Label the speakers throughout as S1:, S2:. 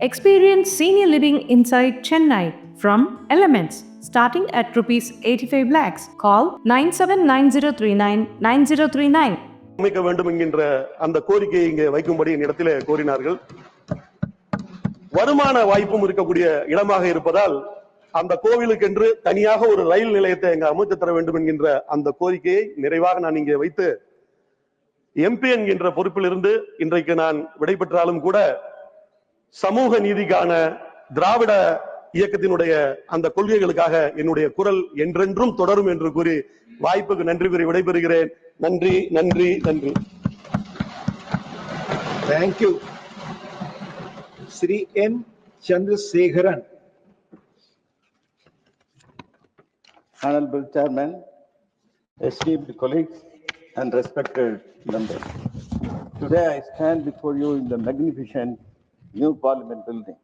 S1: Experience senior living inside Chennai from Elements starting at rupees 85 lakhs. Call 979039 9039.
S2: அமைக்க வேண்டும் என்கின்ற அந்த கோரிக்கையை இங்கே வைக்கும்படி என்னிடத்திலே கோரினார்கள் வருமான வாய்ப்பும் இருக்கக்கூடிய இடமாக இருப்பதால் அந்த கோவிலுக்கென்று தனியாக ஒரு ரயில் நிலையத்தை எங்க அமைத்து தர வேண்டும் என்கின்ற அந்த கோரிக்கையை நிறைவாக நான் இங்கே வைத்து எம்பி என்கின்ற பொறுப்பிலிருந்து இன்றைக்கு நான் விடைபெற்றாலும் கூட சமூக நீதிக்கான திராவிட இயக்கத்தினுடைய அந்த கொள்கைகளுக்காக என்னுடைய குரல் என்றென்றும் தொடரும் என்று கூறி வாய்ப்புக்கு நன்றி கூறி விடைபெறுகிறேன் நன்றி நன்றி நன்றி
S3: Thank you. Sri N. Chandrasekharan.
S4: Honorable Chairman, esteemed colleagues and respected members. Today I stand before you in the magnificent new Parliament building.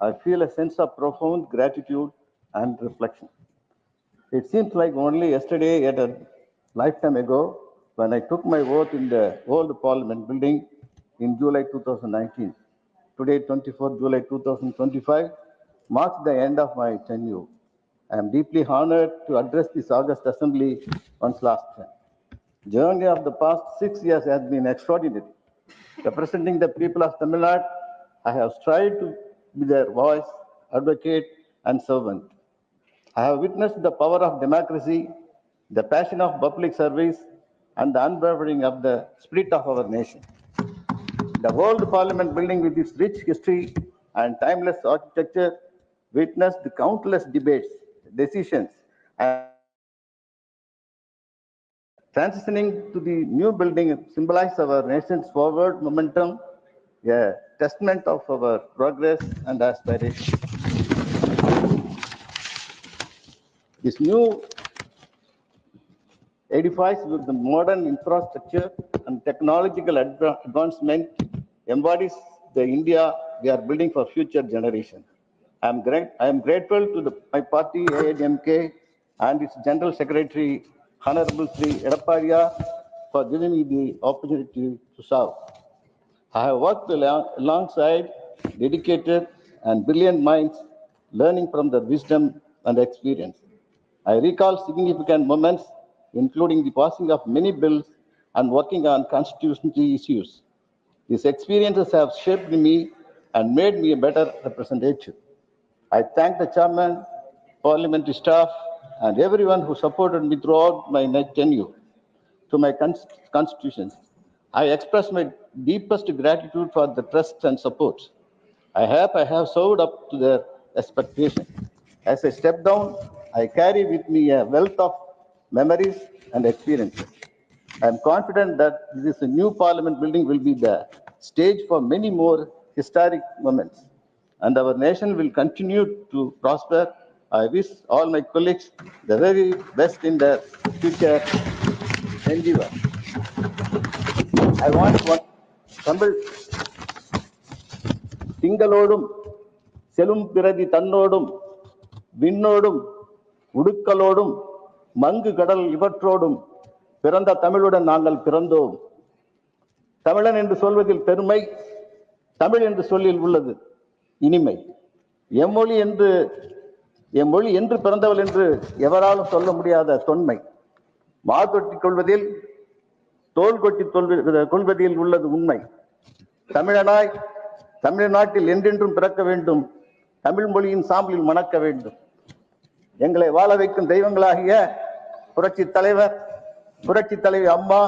S4: I feel a sense of profound gratitude and reflection. It seems like only yesterday, yet a lifetime ago, when I took my oath in the old Parliament building in July 2019. Today, 24 July 2025, marks the end of my tenure. I am deeply honored to address this August Assembly once last time. Journey of the past six years has been extraordinary. Representing the people of Tamil Nadu, I have strived to be their voice, advocate, and servant. I have witnessed the power of democracy, the passion of public service, and the unwavering of the spirit of our nation. The old Parliament building with its rich history and timeless architecture witnessed countless debates, decisions, and transitioning to the new building symbolizes our nation's forward momentum, a testament of our progress and aspiration. This new edifice with the modern infrastructure and technological advancement embodies the India we are building for future generations. I am great, I am grateful to the, my party AIDMK and its General Secretary Honorable Sri Edaparia for giving me the opportunity to serve. I have worked alongside dedicated and brilliant minds, learning from their wisdom and experience. I recall significant moments, including the passing of many bills and working on constitutional issues. These experiences have shaped me and made me a better representative. I thank the chairman, parliamentary staff, and everyone who supported me throughout my tenure to my cons- constitutions. I express my deepest gratitude for the trust and support. I hope I have served up to their expectation. As I step down, I carry with me a wealth of memories and experiences. I am confident that this new parliament building will be the stage for many more historic moments. And our nation will continue to prosper. I wish all my colleagues the very best in their future endeavor. I want one திங்களோடும் செலும் பிரதி தன்னோடும் விண்ணோடும் உடுக்கலோடும் மங்கு கடல் இவற்றோடும் பிறந்த தமிழுடன் நாங்கள் பிறந்தோம். தமிழன் என்று சொல்வதில் பெருமை தமிழ் என்று சொல்லில் உள்ளது இனிமை. எம்மொழி என்று எம்மொழி என்று பிறந்தவள் என்று எவராலும் சொல்ல முடியாத தொன்மை. மாதொட்டிக் கொள்வதில் தோல் கொட்டி கொள்வதில் உள்ளது உண்மை. தமிழனாய் தமிழ்நாட்டில் என்றென்றும் பிறக்க வேண்டும். தமிழ் மொழியின் சாம்பலில் மணக்க வேண்டும். எங்களை வாழ வைக்கும் தெய்வங்களாகிய புரட்சி தலைவர் புரட்சி தலைவி அம்மா